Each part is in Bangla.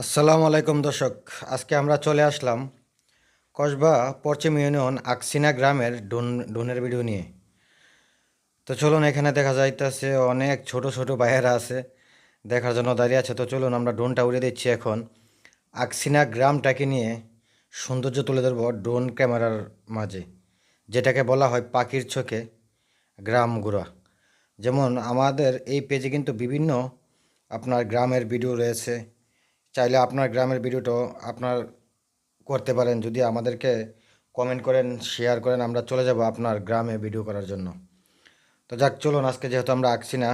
আসসালামু আলাইকুম দর্শক, আজকে আমরা চলে আসলাম কসবা পশ্চিম ইউনিয়ন আকসিনা গ্রামের ডোন, ডোনের ভিডিও নিয়ে। তো চলুন এখানে দেখা যাইতেছে অনেক ছোট ছোট বাইরেরা আছে, দেখার জন্য দাঁড়িয়ে আছে। তো চলুন আমরা ড্রোনটা উড়ে দিচ্ছি এখন। আকসিনা গ্রামটাকে নিয়ে সৌন্দর্য তুলে ধরবো ড্রোন ক্যামেরার মাঝে, যেটাকে বলা হয় পাখির চোখে গ্রাম ঘোরা যেমন আমাদের এই পেজে কিন্তু বিভিন্ন আপনার গ্রামের ভিডিও রয়েছে চাইলে আপনার গ্রামের ভিডিওটাও আপনার করতে পারেন। যদি আমাদেরকে কমেন্ট করেন শেয়ার করেন, আমরা চলে যাব আপনার গ্রামে ভিডিও করার জন্য। তো যাক, চলুন, আজকে যেহেতু আমরা আঁকছি না,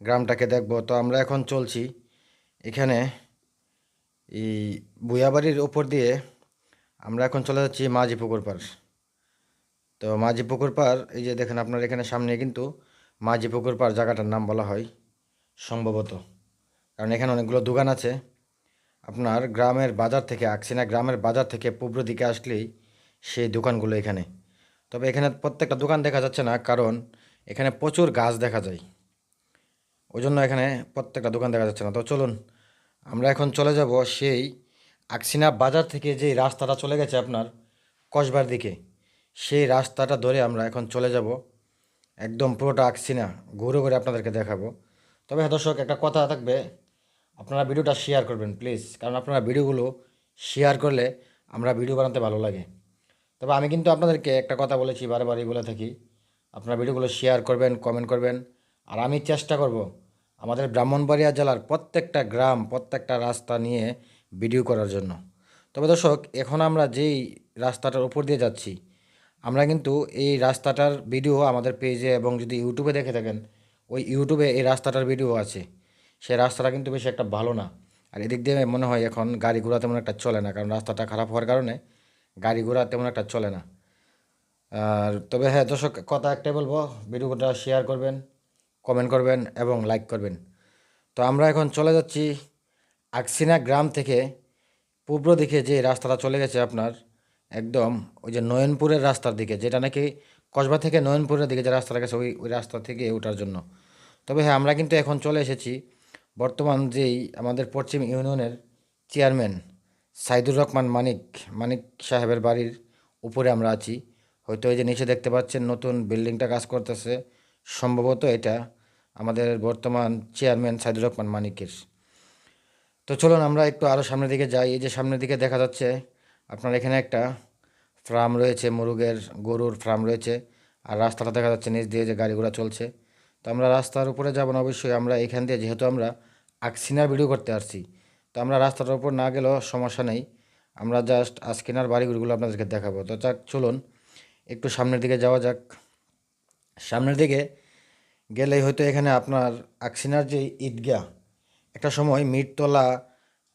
গ্রামটাকে দেখব। তো আমরা এখন চলছি এখানে এই বুয়াবাড়ির ওপর দিয়ে আমরা এখন চলে যাচ্ছি মাঝি পুকুর পাড়। তো মাঝি পুকুর পাড়, এই যে দেখেন আপনার এখানে সামনে কিন্তু মাঝি পুকুর পাড় জায়গাটার নাম বলা হয়, সম্ভবত। কারণ এখানে অনেকগুলো দোকান আছে। আপনার গ্রামের বাজার থেকে, আকসিনা গ্রামের বাজার থেকে পূর্ব দিকে আসলেই সেই দোকানগুলো এখানে। তবে এখানে প্রত্যেকটা দোকান দেখা যাচ্ছে না, কারণ এখানে প্রচুর গাছ দেখা যায়। ওই জন্য এখানে প্রত্যেকটা দোকান দেখা যাচ্ছে না। তো চলুন, আমরা এখন চলে যাব সেই আকসিনা বাজার থেকে যে রাস্তাটা চলে গেছে আপনার কসবার দিকে। সেই রাস্তাটা ধরে আমরা এখন চলে যাব। একদম পুরোটা আকসিনা। ঘুরে ঘুরে আপনাদেরকে দেখাবো। তবে হ্যাঁ দর্শক, একটা কথা থাকবে। আপনারা ভিডিওটা শেয়ার করবেন প্লিজ কারণ আপনারা ভিডিওগুলো শেয়ার করলে আমরা ভিডিও বানাতে ভালো লাগে। তবে আমি কিন্তু আপনাদেরকে একটা কথা বলেছি বারবারই বলে থাকি। আপনারা ভিডিওগুলো শেয়ার করবেন কমেন্ট করবেন। আর আমি চেষ্টা করব আমাদের ব্রাহ্মণবাড়িয়া জেলার প্রত্যেকটা গ্রাম, প্রত্যেকটা রাস্তা নিয়ে ভিডিও করার জন্য। তবে দর্শক, এখন আমরা যেই রাস্তাটার উপর দিয়ে যাচ্ছি, আমরা কিন্তু এই রাস্তাটার ভিডিও আমাদের পেজে এবং যদি ইউটিউবে দেখে থাকেন, ওই ইউটিউবে এই রাস্তাটার ভিডিও আছে। সেই রাস্তাটা কিন্তু বেশি একটা ভালো না। আর এদিক দিয়ে মনে হয় এখন গাড়ি ঘোড়া তেমন একটা চলে না, কারণ রাস্তাটা খারাপ হওয়ার কারণে গাড়ি ঘোড়া তেমন একটা চলে না। আর তবে হ্যাঁ দর্শক, কথা একটাই বলব, ভিডিওটা শেয়ার করবেন কমেন্ট করবেন এবং লাইক করবেন। তো আমরা এখন চলে যাচ্ছি আকসিনা গ্রাম থেকে পূর্ব দিকে যে রাস্তাটা চলে গেছে আপনার, একদম ওই যে নয়নপুরের রাস্তার দিকে, যেটা নাকি কসবা থেকে নয়নপুরের দিকে যে রাস্তাটা গেছে, ওই ওই রাস্তা থেকে ওঠার জন্য। তবে হ্যাঁ আমরা কিন্তু এখন চলে এসেছি বর্তমান যেই আমাদের পশ্চিম ইউনিয়নের চেয়ারম্যান সাইদুর রহমান মানিক মানিক সাহেবের বাড়ির উপরে আমরা আছি। হয়তো এই যে নিচে দেখতে পাচ্ছেন নতুন বিল্ডিংটা কাজ করতেছে। সম্ভবত এটা আমাদের বর্তমান চেয়ারম্যান সাইদুর রহমান মানিকের। তো চলুন আমরা একটু আরও সামনের দিকে যাই। এই যে সামনের দিকে দেখা যাচ্ছে আপনার এখানে একটা ফার্ম রয়েছে, মুরগের গরুর ফার্ম রয়েছে। আর রাস্তাটা দেখা যাচ্ছে নিচ দিয়ে যে গাড়ি ঘোড়া চলছে। তো আমরা রাস্তার উপরে যাব না, অবশ্যই আমরা এখান দিয়ে, যেহেতু আমরা আকসিনার ভিডিও করতে আসছি। তো আমরা রাস্তাটার উপর না গেলেও সমস্যা নেই। আমরা জাস্ট আজকিনার বাড়িগুলো আপনাদেরকে দেখাবো। তো যাক, চলুন, একটু সামনের দিকে যাওয়া যাক। সামনের দিকে গেলেই হয়তো এখানে আপনার আকসিনার যে ঈদগাহ একটা সময় মিটতলা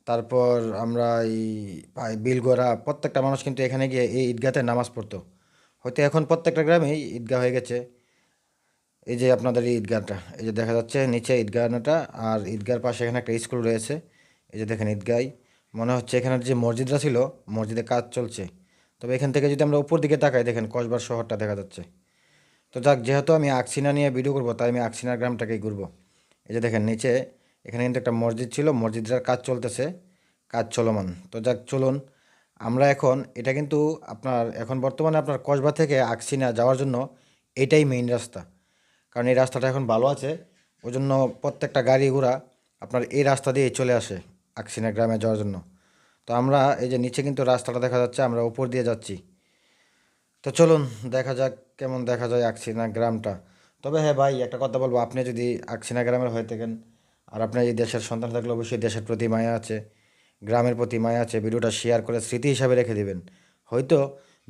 তারপর আমরা এই বিলগোড়া, প্রত্যেকটা মানুষ কিন্তু এখানে গিয়ে এই ঈদগাহতে নামাজ পড়তো। হয়তো এখন প্রত্যেকটা গ্রামেই ঈদগাহ হয়ে গেছে। এই যে আপনাদের এই ঈদগাহটা, এই যে দেখা যাচ্ছে নিচে ঈদগাহটা আর ঈদগাহর পাশে এখানে একটা স্কুল রয়েছে। এই যে দেখেন ঈদগাহ, মনে হচ্ছে এখানে যে মসজিদটা ছিল, মসজিদে কাজ চলছে। তবে এখান থেকে যদি আমরা উপর দিকে তাকাই, দেখেন কসবার শহরটা দেখা যাচ্ছে। তো যাক, যেহেতু আমি আকসিনা নিয়ে ভিডিও করব, তাই আমি আকসিনার গ্রামটাকেই ঘুরবো। এই যে দেখেন নিচে, এখানে কিন্তু একটা মসজিদ ছিল, মসজিদটার কাজ চলতেছে, কাজ চলমান। তো যাক, চলুন, আমরা এখন, এটা কিন্তু আপনার, এখন বর্তমানে আপনার কসবা থেকে আকসিনা যাওয়ার জন্য এটাই মেইন রাস্তা। কারণ এই রাস্তাটা এখন ভালো আছে। ওই জন্য প্রত্যেকটা গাড়ি ঘোড়া আপনার এই রাস্তা দিয়ে চলে আসে আকসিনা গ্রামে যাওয়ার জন্য। তো আমরা এই যে নিচে কিন্তু রাস্তাটা দেখা যাচ্ছে, আমরা উপর দিয়ে যাচ্ছি। তো চলুন, দেখা যাক কেমন দেখা যায় আকসিনা গ্রামটা। তবে হ্যাঁ ভাই, একটা কথা বলব, আপনি যদি আকসিনা গ্রামের হয়ে থাকেন আর আপনার এই দেশের সন্তান থাকলে অবশ্যই দেশের প্রতি মায়া আছে, গ্রামের প্রতি মায়া আছে, ভিডিওটা শেয়ার করে স্মৃতি হিসাবে রেখে দিবেন। হয়তো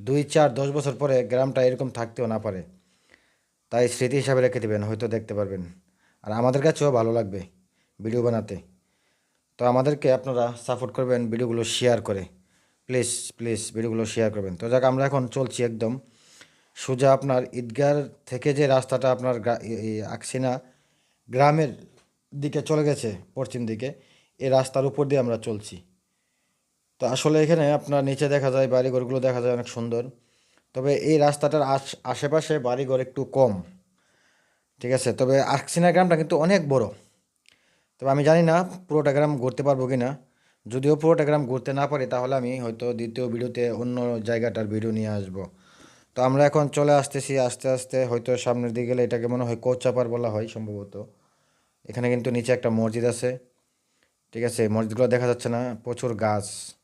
দুই, চার, দশ বছর পরে গ্রামটা এরকম থাকতেও না পারে। তাই স্মৃতি হিসাবে রেখে দেবেন, হয়তো দেখতে পারবেন। আর আমাদের কাছেও ভালো লাগবে ভিডিও বানাতে। তো আমাদেরকে আপনারা সাপোর্ট করবেন, ভিডিওগুলো শেয়ার করে। প্লিজ প্লিজ ভিডিওগুলো শেয়ার করবেন। তো যাক, আমরা এখন চলছি একদম। সোজা আপনার ঈদগার থেকে যে রাস্তাটা আপনার আকসিনা গ্রামের দিকে চলে গেছে, পশ্চিম দিকে, এই রাস্তার উপর দিয়ে আমরা চলছি। তো আসলে এখানে আপনার নিচে দেখা যায়, বাড়িঘরগুলো দেখা যায় অনেক সুন্দর। তবে এই রাস্তাটার আশ- আশেপাশে বাড়িঘর একটু কম। ঠিক আছে? তবে আকসিনা গ্রামটা কিন্তু অনেক বড়। তবে আমি জানি না পুরোটা গ্রাম ঘুরতে পারব কি না যদিও পুরোটা গ্রাম ঘুরতে না পারি, তাহলে আমি হয়তো দ্বিতীয় ভিডিওতে অন্য জায়গাটার ভিডিও নিয়ে আসব। তো আমরা এখন চলে আসতেছি, আস্তে আস্তে হয়তো সামনের দিকে গেলে এটাকে মনে হয় কোচাপার বলা হয় সম্ভবত। এখানে কিন্তু নিচে একটা মসজিদ আছে। ঠিক আছে? মসজিদগুলো দেখা যাচ্ছে না, প্রচুর গাছ।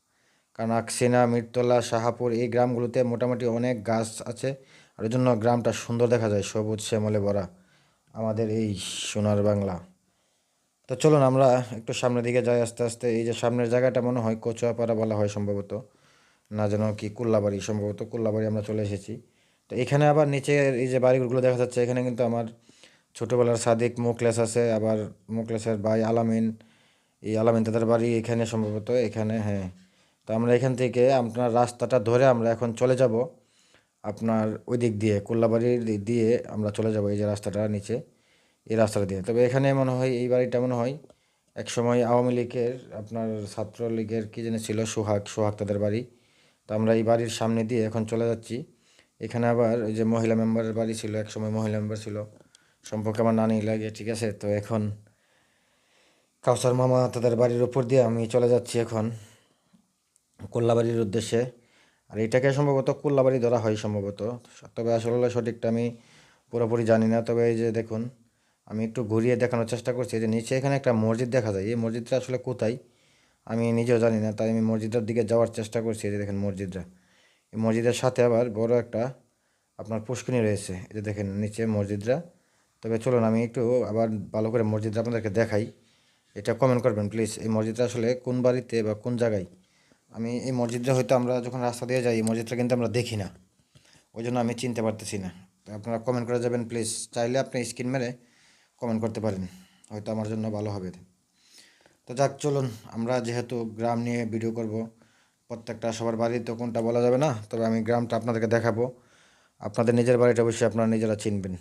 কারণ আকসিনা মিরতলা, শাহাপুর এই গ্রামগুলোতে মোটামুটি অনেক গাছ আছে। আর জন্য গ্রামটা সুন্দর দেখা যায়, সবুজ শ্যামলে ভরা আমাদের এই সোনার বাংলা। তো চলুন আমরা একটু সামনের দিকে যাই আস্তে আস্তে। এই যে সামনের জায়গাটা মনে হয় কচুয়াপাড়া বলা হয় সম্ভবত। না যেন কি কুল্লাবাড়ি, সম্ভবত কুল্লাবাড়ি আমরা চলে এসেছি। তো এখানে আবার নিচে এই যে বাড়িগুলো দেখা যাচ্ছে, এখানে কিন্তু আমার ছোটোবেলার সাদিক মুকলেস আছে, আবার মুকলেসের ভাই আলামিন। এই আলামিন তাদের বাড়ি এখানে সম্ভবত, এখানে হ্যাঁ। তো আমরা এখান থেকে আপনার রাস্তাটা ধরে আমরা এখন চলে যাব। আপনার ওই দিক দিয়ে, কোল্লাবাড়ির দিক দিয়ে আমরা চলে যাব এই যে রাস্তাটা নিচে, এই রাস্তাটা দিয়ে। তবে এখানে মনে হয়, এই বাড়িটা মনে হয় এক সময় আওয়ামী লীগের, আপনার ছাত্রলীগের কী জানি ছিল, সোহাগ সোহাগ তাদের বাড়ি। তো আমরা এই বাড়ির সামনে দিয়ে এখন চলে যাচ্ছি। এখানে আবার ওই যে মহিলা মেম্বারের বাড়ি ছিল এক সময় মহিলা মেম্বার ছিল। সম্পর্কে আমার নানি লাগে, ঠিক আছে? তো এখন কাউসার মামা তাদের বাড়ির উপর দিয়ে আমি চলে যাচ্ছি এখন। কোল্লাবাড়ির উদ্দেশ্যে। আর এটাকে সম্ভবত কোল্লাবাড়ি ধরা হয় সম্ভবত। তবে আসলে সঠিকটা আমি পুরোপুরি জানি না। তবে এই যে দেখুন, আমি একটু ঘুরিয়ে দেখানোর চেষ্টা করছি। যে নিচে এখানে একটা মসজিদ দেখা যায়। এই মসজিদটা আসলে কোথায়? আমি নিজেও জানি না, তাই আমি মসজিদের দিকে যাওয়ার চেষ্টা করছি। এই যে দেখেন মসজিদটা। এই মসজিদের সাথে আবার বড় একটা আপনার পুষ্কিনি রয়েছে। এই যে দেখেন নিচে মসজিদরা তবে চলুন, আমি একটু আবার ভালো করে মসজিদটা আপনাদেরকে দেখাই। এটা কমেন্ট করবেন প্লিজ এই মসজিদটা আসলে কোন বাড়িতে বা কোন জায়গায়? আমি এই মসজিদটা হয়তো আমরা যখন রাস্তা দিয়ে যাই, এই মসজিদটা কিন্তু আমরা দেখি না। ওই জন্য আমি চিনতে পারতেছি না। তো আপনারা কমেন্ট করে যাবেন প্লিজ চাইলে আপনি স্ক্রিন মেরে কমেন্ট করতে পারেন। হয়তো আমার জন্য ভালো হবে। তো যাক, চলুন। আমরা যেহেতু গ্রাম নিয়ে ভিডিও করব, প্রত্যেকটা সবার বাড়ি তো কোনটা বলা যাবে না? তবে আমি গ্রামটা আপনাদেরকে দেখাবো। আপনাদের নিজের বাড়িটা অবশ্যই আপনারা নিজেরা চিনবেন।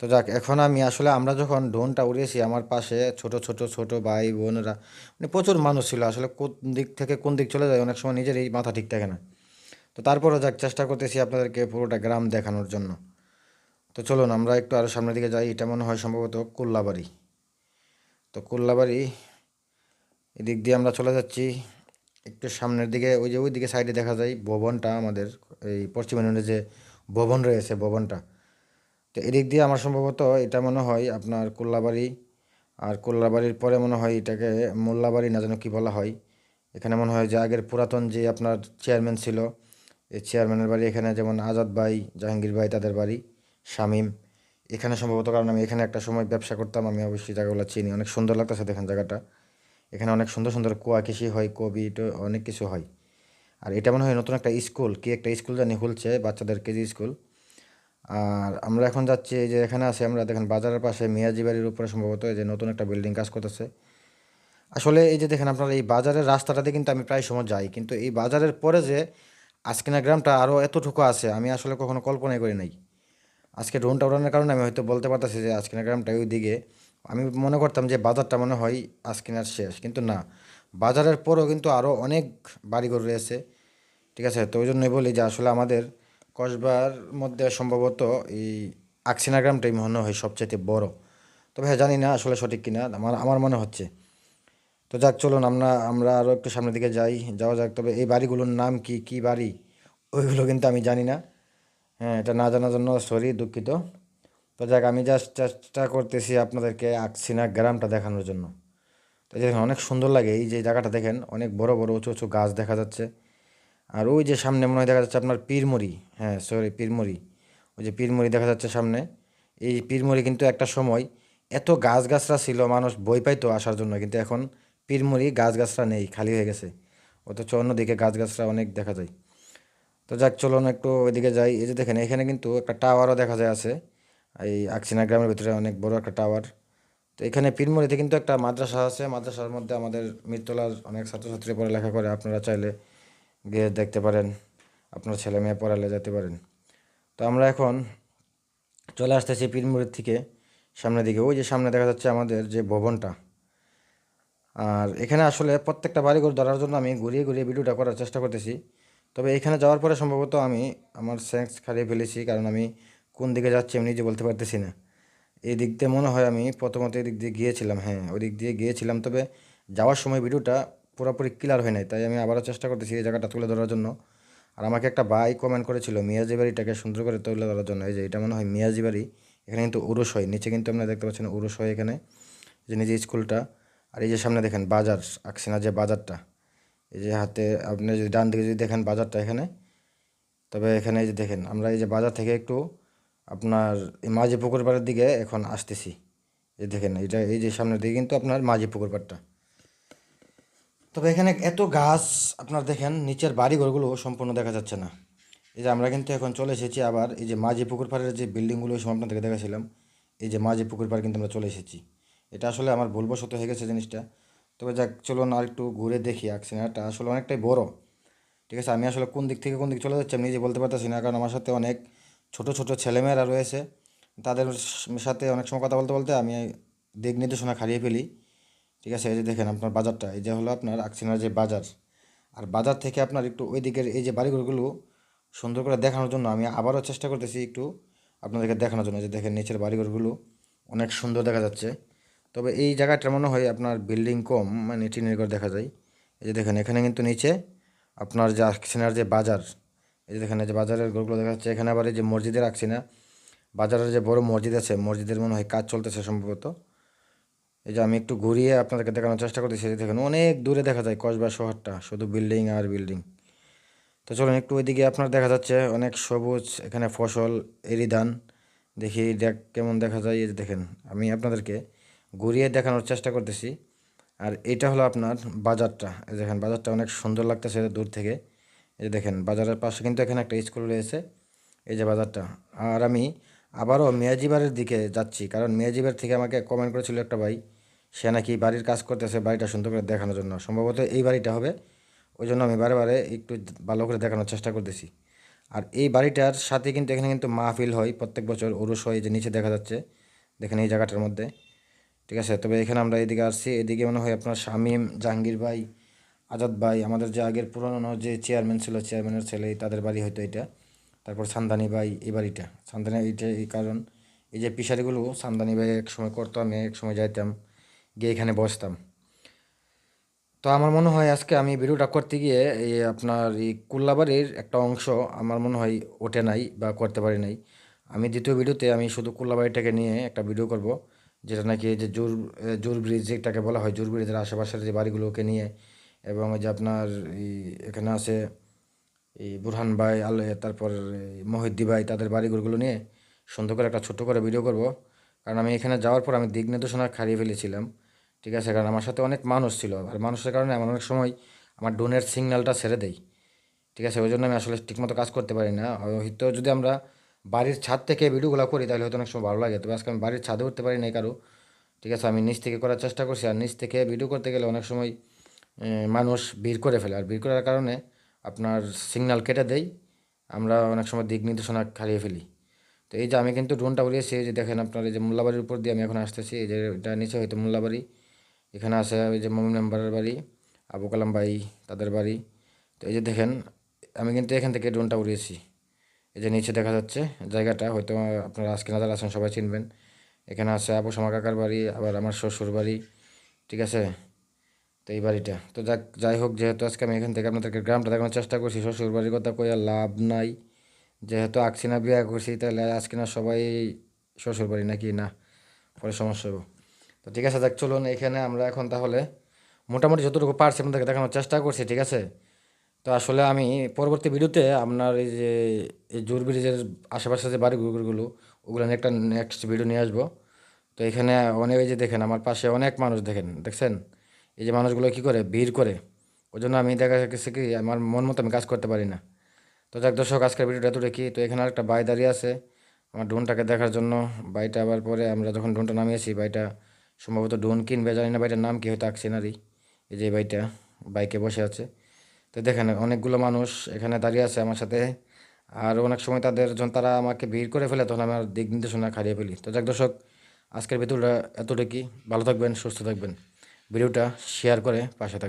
তো যাক, এখন আমি আসলে আমরা যখন ড্রোনটা উড়িয়েছি, আমার পাশে ছোট ছোট ছোট ভাই, বোনেরা মানে প্রচুর মানুষ ছিল। আসলে কোন দিক থেকে কোন দিক চলে যায়, অনেক সময় নিজের এই মাথা ঠিক থাকে না। তো তারপরও যাক, চেষ্টা করতেছি আপনাদেরকে পুরোটা গ্রাম দেখানোর জন্য। তো চলুন, আমরা একটু আরও সামনের দিকে যাই। এটা মনে হয় সম্ভবত কুল্লাবাড়ি। তো কুল্লাবাড়ি, এদিক দিয়ে আমরা চলে যাচ্ছি। একটু সামনের দিকে, ওই যে ওই দিকে সাইডে দেখা যায় ভবনটা আমাদের, এই পশ্চিম ইউনিয়নে যে ভবন রয়েছে ভবনটা। তো এদিক দিয়ে আমার সম্ভবত এটা মনে হয় আপনার কোল্লাবাড়ি আর কোল্লাবাড়ির পরে মনে হয় এটাকে মোল্লাবাড়ি না যেন কী বলা হয়। এখানে মনে হয় যে আগের পুরাতন যে আপনার চেয়ারম্যান ছিল, এই চেয়ারম্যানের বাড়ি এখানে যেমন আজাদ ভাই, জাহাঙ্গীর ভাই তাদের বাড়ি, শামীম। এখানে সম্ভবত কারণ আমি এখানে একটা সময় ব্যবসা করতাম, আমি অবশ্যই জায়গাগুলো চিনি। অনেক সুন্দর লাগতেছে দেখেন জায়গাটা। এখানে অনেক সুন্দর সুন্দর কুয়া কৃষি হয়, কবি অনেক কিছু হয়। আর এটা মনে হয় নতুন একটা স্কুল। কি একটা স্কুল জানি খুলছে বাচ্চাদের কেজি স্কুল। আর আমরা এখন যাচ্ছি এই যে এখানে আছি আমরা দেখেন বাজারের পাশে মিয়াজি বাড়ির উপরে সম্ভবত এই যে নতুন একটা বিল্ডিং কাজ করতেছে। আসলে এই যে দেখেন আপনার এই বাজারের রাস্তাটাতে কিন্তু আমি প্রায় সময় যাই, কিন্তু এই বাজারের পরে যে আজকিনা গ্রামটা আরও এতটুকু আছে, আমি আসলে কখনো কল্পনাই করি নাই। আজকে ড্রোনটা উড়ানোর কারণে আমি হয়তো বলতে পারতেছি যে আজকিনা গ্রামটা ওই দিকে। আমি মনে করতাম যে বাজারটা মনে হয় আজকিনার শেষ, কিন্তু না। বাজারের পরেও কিন্তু আরও অনেক বাড়িঘর রয়েছে, ঠিক আছে? তো ওই জন্যই বলি যে আসলে আমাদের কসবার মধ্যে সম্ভবত এই আকসিনা গ্রামটাই মনে হয় সবচেয়ে বড়। তবে হ্যাঁ জানি না আসলে সঠিক কিনা, আমার আমার মনে হচ্ছে। তো যাক, চলুন, আমরা আমরা আরও একটু সামনের দিকে যাই, যাওয়া যাক। তবে এই বাড়িগুলোর নাম কি কি বাড়ি? ওইগুলো কিন্তু আমি জানি না। হ্যাঁ এটা না জানার জন্য সরি দুঃখিত। তো যাক, আমি জাস্ট চেষ্টা করতেছি আপনাদেরকে আকসিনা গ্রামটা দেখানোর জন্য। তো দেখেন, অনেক সুন্দর লাগে এই যে জায়গাটা দেখেন, অনেক বড় বড়, উঁচু উঁচু গাছ দেখা যাচ্ছে। আর ওই যে সামনে মনে হয় দেখা যাচ্ছে আপনার পীরমুড়ি হ্যাঁ সরি পীরমুড়ি। ওই যে পীরমুড়ি দেখা যাচ্ছে সামনে। এই পীরমুড়ি কিন্তু একটা সময় এত গাছগাছরা ছিল, মানুষ বই পাইতো আসার জন্য, কিন্তু এখন পীরমুড়ি গাছগাছরা নেই, খালি হয়ে গেছে। অথচ অন্যদিকে গাছগাছরা অনেক দেখা যায়। তো যাক, চলুন একটু ওইদিকে যাই। এই যে দেখেন, এখানে কিন্তু একটা টাওয়ারও দেখা যায় আছে। এই আকসিনা গ্রামের ভিতরে অনেক বড় একটা টাওয়ার। তো এখানে পীরমুড়িতে কিন্তু একটা মাদ্রাসা আছে। মাদ্রাসার মধ্যে আমাদের মিরতলার অনেক ছাত্রছাত্রী পড়ালেখা করে। আপনারা চাইলে গিয়ে দেখতে পারেন, আপনার ছেলে মেয়ে পড়ালে যেতে পারেন। তো আমরা এখন চলে আসতেছি পীরমুড়ির থেকে সামনের দিকে। ওই যে সামনে দেখা যাচ্ছে আমাদের যে ভবনটা। আর এখানে আসলে প্রত্যেকটা বাড়িঘর ধরার জন্য আমি ঘুরিয়ে ঘুরিয়ে ভিডিওটা করার চেষ্টা করতেছি। তবে এখানে যাওয়ার পরে সম্ভবত আমি আমার সেন্স হারিয়ে ফেলেছি, কারণ আমি কোন দিকে যাচ্ছি আমি নিজে বলতে পারতেছি না। এই দিক দিয়ে মনে হয় আমি প্রথমত এই দিক দিয়ে গিয়েছিলাম হ্যাঁ ওই দিক দিয়ে গিয়েছিলাম। তবে যাওয়ার সময় ভিডিওটা পুরোপুরি ক্লিয়ার হয় নাই, তাই আমি আবারও চেষ্টা করতেছি এই জায়গাটা তুলে ধরার জন্য। আর আমাকে একটা ভাই কমেন্ট করেছিল মিয়াজি বাড়িটাকে সুন্দর করে তুলে ধরার জন্য। এই যে এটা মনে হয় মিয়াজি বাড়ি এখানে কিন্তু উরুস হয়, নিচে কিন্তু আপনারা দেখতে পাচ্ছেন উরুস হয় এখানে। যে নিজে স্কুলটা, আর এই যে সামনে দেখেন বাজার আকসিনা যে বাজারটা। এই যে হাতে আপনি যদি ডান দিকে যদি দেখেন বাজারটা এখানে, তবে এখানে এই যে দেখেন, আমরা এই যে বাজার থেকে একটু আপনার এই মাঝি পুকুর পাড়ের দিকে এখন আসতেছি। এই দেখেন, এটা এই যে সামনের দিকে কিন্তু আপনার মাঝি পুকুর পাড়টা। তবে এখানে এত গাছ, আপনার দেখেন, নিচের বাড়িঘরগুলো সম্পূর্ণ দেখা যাচ্ছে না। এই যে আমরা কিন্তু এখন চলে এসেছি আবার, এই যে মাঝি পুকুর পাড়ের যে বিল্ডিংগুলো সব আপনাদেরকে দেখাছিলাম। এই যে মাঝি পুকুর পাড় কিন্তু আমরা চলে এসেছি। এটা আসলে আমার ভুলবশত হয়ে গেছে জিনিসটা। তবে যাক, চলুন আর একটু ঘুরে দেখি আকসিনাটা আসলে অনেকটাই বড়। ঠিক আছে, আমি আসলে কোন দিক থেকে কোন দিক চলে যাচ্ছি আমি নিজে বলতে পারতেছি না, কারণ আমার সাথে অনেক ছোট ছোট ছেলেমেয়েরা রয়েছে। তাদের সাথে অনেক সময় কথা বলতে বলতে আমি দিক নির্দেশনা হারিয়ে ফেলি। ঠিক আছে? এই যে দেখেন আপনার বাজারটা, এই যে হলো আপনার আকসিনার যে বাজার। আর বাজার থেকে আপনার একটু ওই দিকের এই যে বাড়িঘরগুলো সুন্দর করে দেখানোর জন্য আমি আবারও চেষ্টা করতেছি একটু আপনাদেরকে দেখানোর জন্য। যে দেখেন, নিচের বাড়িঘরগুলো অনেক সুন্দর দেখা যাচ্ছে। তবে এই জায়গাটার মনে হয় আপনার বিল্ডিং কম মানে টিনের ঘর দেখা যায়। এই যে দেখেন, এখানে কিন্তু নিচে আপনার যে আকসিনার যে বাজার, এই যে দেখেন যে বাজারের ঘরগুলো দেখা যাচ্ছে। এখানে আবার এই যে মসজিদের আকসিনা, বাজারের যে বড় মসজিদ আছে, মসজিদের মনে হয় কাজ চলতেছে সম্ভবত। এই যে আমি একটু ঘুরিয়ে আপনাদেরকে দেখানোর চেষ্টা করতেছি দেখেন অনেক দূরে দেখা যায় কসবা শহরটা, শুধু বিল্ডিং আর বিল্ডিং। তো চলুন একটু ওইদিকে আপনার দেখা যাচ্ছে, অনেক সবুজ, এখানে ফসল এরি ধান দেখি দেখ, কেমন দেখা যায়, এই যে দেখেন, আমি আপনাদেরকে ঘুরিয়ে দেখানোর চেষ্টা করতেছি। আর এটা হলো আপনার বাজারটা, এই দেখেন, বাজারটা অনেক সুন্দর লাগতেছে দূর থেকে। এই যে দেখেন, বাজারের পাশে কিন্তু এখানে একটা স্কুল রয়েছে, এই যে বাজারটা। আর আমি আবারও মেয়াজিবারের দিকে যাচ্ছি, কারণ মেয়াজিবার থেকে আমাকে কমেন্ট করেছিল একটা ভাই সে নাকি বাড়ির কাজ করতেছে বাড়িটা সুন্দর করে দেখানোর জন্য। সম্ভবত এই বাড়িটা হবে। ওই জন্য আমি বারে বারে একটু ভালো করে দেখানোর চেষ্টা করতেছি। আর এই বাড়িটার সাথে কিন্তু এখানে কিন্তু মাহফিল হয়, প্রত্যেক বছর ওরস হয় যে নিচে দেখা যাচ্ছে। দেখেন এই জায়গাটার মধ্যে। ঠিক আছে? তবে এখানে আমরা এদিকে আসছি। এদিকে মনে হয় আপনার শামীম, জাহাঙ্গীর ভাই, আজাদ ভাই, আমাদের যে আগের পুরনো যে চেয়ারম্যান ছিল, চেয়ারম্যানের ছেলে, তাদের বাড়ি হয়তো এটা। তারপর সান্দানি ভাই, এই বাড়িটা। সান্দানি, এইটা এই কারণ। এই যে পিসারিগুলো, সান্দানি ভাই এক সময় করতো, আমি এক সময় যাইতাম। গিয়ে এখানে বসতাম। তো আমার মনে হয় আজকে আমি ভিডিওটা করতে গিয়ে এই আপনার এই কুল্লাবাড়ির একটা অংশ আমার মনে হয় ওঠে নাই বা করতে পারি নাই। আমি দ্বিতীয় ভিডিওতে আমি শুধু কুল্লাবাড়িটাকে নিয়ে একটা ভিডিও করব, যেটা নাকি যে জোর জোর ব্রিজ যেটাকে বলা হয়, জোর ব্রিজের আশেপাশের যে বাড়িগুলোকে নিয়ে এবং যে আপনার এই এখানে আছে এই বুরহান ভাই, আল, তারপর মহিদ্দি ভাই, তাদের বাড়িঘরগুলো নিয়ে সুন্দর করে একটা ছোট্ট করে ভিডিও করব। কারণ আমি এখানে যাওয়ার পর আমি দিক নির্দেশনা হারিয়ে ফেলেছিলাম। ঠিক আছে? কারণ আমার সাথে অনেক মানুষ ছিল। আর মানুষের কারণে আমার অনেক সময় আমার ড্রোনের সিগন্যালটা ছেড়ে দেয় ঠিক আছে? ওই জন্য আমি আসলে ঠিকমতো কাজ করতে পারি না। হয়তো যদি আমরা বাড়ির ছাদ থেকে ভিডিওগুলো করি, তাহলে হয়তো অনেক সময় ভালো লাগে। তবে আজকে আমি বাড়ির ছাদে উঠতে পারি না কারও। ঠিক আছে? আমি নিচ থেকে করার চেষ্টা করছি। আর নিচ থেকে ভিডিও করতে গেলে অনেক সময় মানুষ ভিড় করে ফেলে। আর ভিড় করার কারণে আপনার সিগন্যাল কেটে দেয় আমরা অনেক সময় দিক নির্দেশনা হারিয়ে ফেলি। তো এই যে আমি কিন্তু ড্রোনটা উড়িয়েছি যে দেখেন আপনার এই যে মোল্লাবাড়ির উপর দিয়ে আমি এখন আসতেছি। এই যে এটা নিচে হয়তো মোল্লাবাড়ি। এখানে আছে ওই যে মমিন মেম্বারের বাড়ি, আবু কালাম ভাই তাদের বাড়ি। তো এই যে দেখেন, আমি কিন্তু এখান থেকে ড্রোনটা উড়িয়েছি। এই যে নিচে দেখা যাচ্ছে জায়গাটা, হয়তো আপনারা আজকে নাজার আছেন, সবাই চিনবেন। এখানে আছে আবু শামা কাকার বাড়ি, আবার আমার শ্বশুর বাড়ি, ঠিক আছে? তো এই বাড়িটা। তো যাক, যাই হোক, যেহেতু আজকে আমি এখান থেকে আপনাদেরকে গ্রামটা দেখানোর চেষ্টা করছি, শ্বশুর বাড়ির কথা কই আর লাভ নাই। যেহেতু আকসিনা বিয়ে করছি, তাহলে আজকে না সবাই শ্বশুর বাড়ি নাকি? না, পরে সমস্যা হবে তো ঠিক আছে, দেখ, চলুন এখানে আমরা এখন তাহলে মোটামুটি যতটুকু পারছি আপনাদেরকে দেখানোর চেষ্টা করছি, ঠিক আছে? তো আসলে আমি পরবর্তী ভিডিওতে আপনার এই যে, এই জোর ব্রিজের আশেপাশে যে বাড়িগুলো, ওগুলো নিয়ে একটা নেক্সট ভিডিও নিয়ে আসব। তো এখানে অনেক এই যে দেখেন, আমার পাশে অনেক মানুষ দেখেন, দেখছেন? এই যে মানুষগুলো কী করে? ভিড় করে। ওই জন্য আমি দেখা গেছে কি, আমার মন মতো আমি কাজ করতে পারি না। তো যাক, দর্শক, আজকের ভিডিওটা এত দেখি তো এখানে একটা বাই দাঁড়িয়ে আছে। আমার ড্রোনটাকে দেখার জন্য। বাইটা আবার পরে আমরা যখন ড্রোনটা নামিয়েছি বাইটা সম্ভবত ডোনকিন কিনবে, জানি না বাইটার নাম কি, হয়তো আকসিনারি। এই যে বাইটা বাইকে বসে আছে। তো দেখেন, অনেকগুলো মানুষ এখানে দাঁড়িয়ে আছে আমার সাথে। আর অনেক সময় তাদের যখন তারা আমাকে ভিড় করে ফেলে, তখন আমার দিক নির্দেশনা হারিয়ে ফেলি। তো যাক দর্শক, আজকের ভিতরটা এতটুকুই। ভালো থাকবেন, সুস্থ থাকবেন। ভিডিওটা শেয়ার করে পাশে থাকবেন।